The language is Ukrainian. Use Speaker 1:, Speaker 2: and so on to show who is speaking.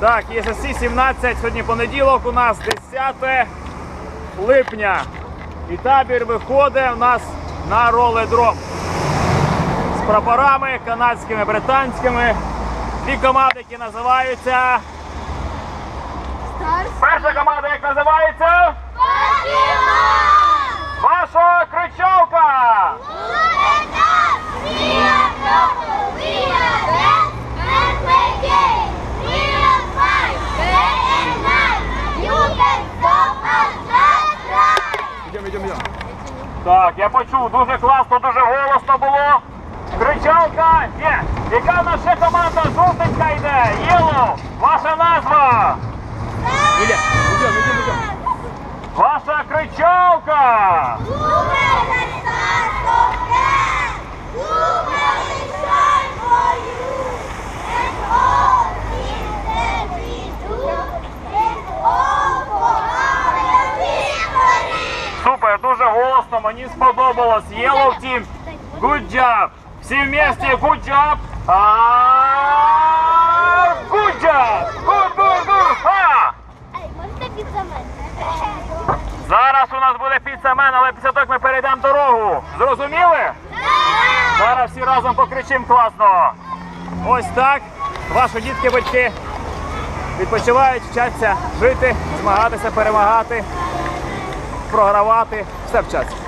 Speaker 1: Так, ЄССі 17, сьогодні понеділок у нас 10 липня. І табір виходить у нас на роледром. З прапорами канадськими, британськими. Дві команди, які називаються. Перша команда як Так, я почув, дуже класно, дуже голосно було. Кричалка є. Яка в нас ще команда жовтенька йде? Єло, ваша назва. Ілля, ідемо, ідемо, ідемо. Ваша кричалка. Супер, дуже голосно, мені сподобалось. Yellow Team, good job. Всі вместе, good job. А, Good job. Good, good, good. Ха! Зараз у нас буде піцамен, але після того як ми перейдемо дорогу. Зрозуміли? Зараз всі разом покричимо класно. Ось так. Ваші дітки, батьки відпочивають, вчаться жити, змагатися, перемагати, програвати. Все вчаться.